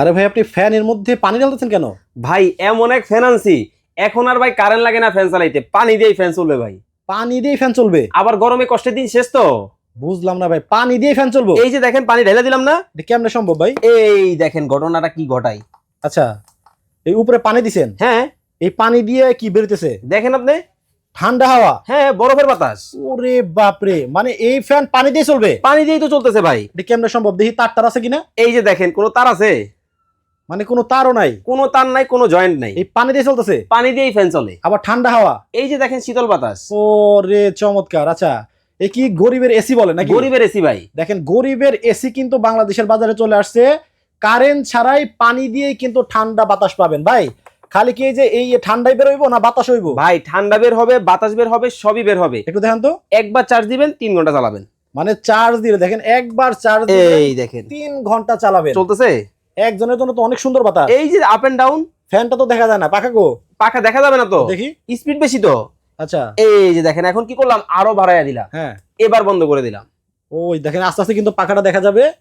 আরে ভাই আপনি ফ্যানের মধ্যে পানি ঢালতেছেন কেন? ভাই এমন এক ফ্যান আনছি। এখন আর ভাই কারেন্ট লাগে না ফ্যান চালাইতে। পানি দিয়েই ফ্যান চলবে ভাই। পানি দিয়ে ফ্যান চলবে? আবার গরমে কষ্টের দিন শেষ তো। বুঝলাম না ভাই পানি দিয়ে ফ্যান চলবো? এই যে দেখেন পানি ঢেলে দিলাম না? এটা কেমনে সম্ভব ভাই? এই দেখেন ঘটনাটা কি ঘটাই আচ্ছা এই উপরে পানি দিছেন? হ্যাঁ। এই পানি দিয়ে কি বেরোতেছে? দেখেন আপনি। ঠান্ডা হাওয়া? হ্যাঁ বরফের বাতাস। ওরে বাপরে মানে এই ফ্যান পানি দিয়ে চলবে? পানি দিয়েই তো চলতেছে ভাই। এটা কেমনে সম্ভব? দেখি তার তার আছে কিনা? এই যে দেখেন কোনো তার আছে? মানে কোনো তারও নাই। কোনো তার নাই কোনো জয়েন্ট নাই। এই পানি দিয়ে চলতেছে? পানি দিয়েই ফ্যান চলে। আবার ঠান্ডা হাওয়া? এই যে দেখেন শীতল বাতাস। ওরে চমৎকার আচ্ছা। এই কি গরিবের এসি বলে নাকি? গরিবের এসি ভাই। দেখেন গরিবের এসি কিন্তু বাংলাদেশের বাজারে চলে আসছে। কারেন্ট ছাড়াই পানি দিয়ে কিন্তু ঠান্ডা বাতাস পাবেন। ভাই খালি কি এই যে এই ঠান্ডায় বের হইবো না বাতাস হইব? ভাই ঠান্ডা বের হবে বাতাস বের হবে সবই বের হবে। একটু দেখেন তো। একবার চার্জ দিবেন তিন ঘণ্টা চালাবেন। মানে চার্জ দিলে দেখেন একবার চার্জ এই দেখেন। তিন ঘণ্টা চালাবেন। চলতেছে? একজনের জন্য তো অনেক সুন্দর বাতাস। এই যে আপ এন্ড ডাউন ফ্যানটা তো দেখা যায় না পাখা গো। পাখা দেখা যাবে না তো? দেখি। স্পিড বেশি তো? আচ্ছা। এই যে দেখেন এখন কি করলাম? আরও বাড়াইয়া দিলাম। হ্যাঁ। এবার বন্ধ করে দিলাম। ওই দেখেন আস্তে আস্তে কিন্তু পাখাটা দেখা যাবে।